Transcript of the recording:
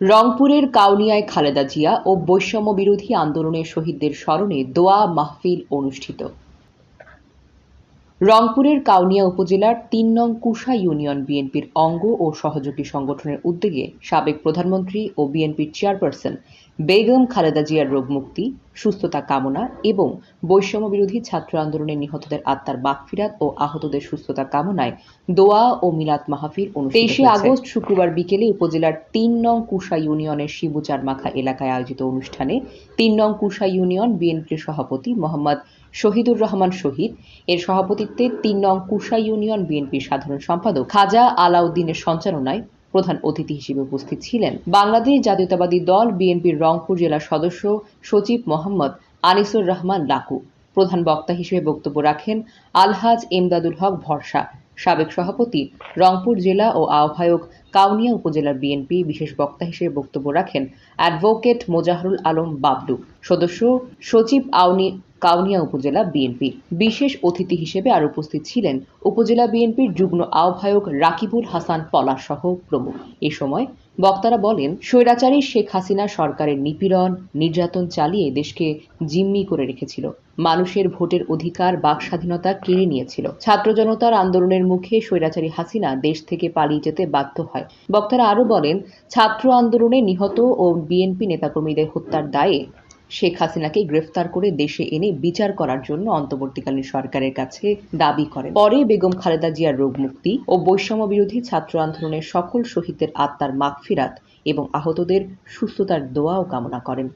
রংপুরের কাউনিয়ায় খালেদা জিয়া ও বৈষম্য বিরোধী আন্দোলনের শহীদদের স্মরণে দোয়া মাহফিল অনুষ্ঠিত। রংপুরের কাউনিয়া উপজেলার তিন নং কুশা ইউনিয়ন বিএনপির অঙ্গ ও সহযোগী সংগঠনের উদ্যোগে সাবেক প্রধানমন্ত্রী ও বিএনপির চেয়ারপারসন বেগম খালেদা জিয়ার রোগমুক্তি সুস্থতা কামনা এবং বৈষম্য বিরোধী ছাত্র আন্দোলনে নিহতদের আত্মার বাকফিরাত ও আহতদের সুস্থতা কামনায় দোয়া ও মিলাদ মাহফিল অনুষ্ঠিত তেইশে আগস্ট শুক্রবার বিকেলে উপজেলার তিন নং কুশা ইউনিয়নের শিবুচার মাখা এলাকায় আয়োজিত অনুষ্ঠানে তিন নং কুশা ইউনিয়ন বিএনপির সভাপতি মোহাম্মদ শহীদুর রহমান শহীদ, এর সভাপতিত্বে তিন নং কুশা ইউনিয়ন বিএনপির সাধারণ সম্পাদক খাজা আলাউদ্দিনের সঞ্চালনায় প্রধান অতিথি হিসেবে উপস্থিত ছিলেন। বাংলাদেশ জাতীয়তাবাদী দল বিএনপির রংপুর জেলা সদস্য সচিব মোহাম্মদ আনিসুর রহমান লাকু। প্রধান বক্তা হিসেবে বক্তব্য রাখেন আলহাজ এমদাদুল হক ভরসা। সাবেক সভাপতি রংপুর জেলা ও আহ্বায়ক কাউনিয়া উপজেলার বিএনপি বিশেষ বক্তা হিসেবে বক্তব্য রাখেন অ্যাডভোকেট মোজাহরুল আলম বাবলু। সদস্য সচিব আউনি কাউনিয়া উপজেলা বিএনপি। বিশেষ অতিথি হিসেবে আর উপস্থিত ছিলেন উপজেলা বিএনপির যুগ্ম আহ্বায়ক রাকিবুল হাসান পলাশ সহ প্রমুখ। এ সময় বক্তারা বলেন, স্বৈরাচারী শেখ হাসিনা সরকারের নিপীড়ন, নির্যাতন চালিয়ে দেশকে জিম্মি করে রেখেছিল। মানুষের ভোটের অধিকার বাক স্বাধীনতা কেড়ে নিয়েছিল। ছাত্র জনতার আন্দোলনের মুখে স্বৈরাচারী হাসিনা দেশ থেকে পালিয়ে যেতে বাধ্য হয়। বক্তারা আরও বলেন, ছাত্র আন্দোলনে নিহত ও বিএনপি নেতাকর্মীদের হত্যার দায়ে শেখ হাসিনাকে গ্রেফতার করে দেশে এনে বিচার করার জন্য অন্তর্বর্তীকালীন সরকারের কাছে দাবি করেন। পরে বেগম খালেদা জিয়ার রোগ মুক্তি ও বৈষম্য বিরোধী ছাত্র আন্দোলনের সকল শহীদের আত্মার মাগফিরাত এবং আহতদের সুস্থতার দোয়াও কামনা করেন।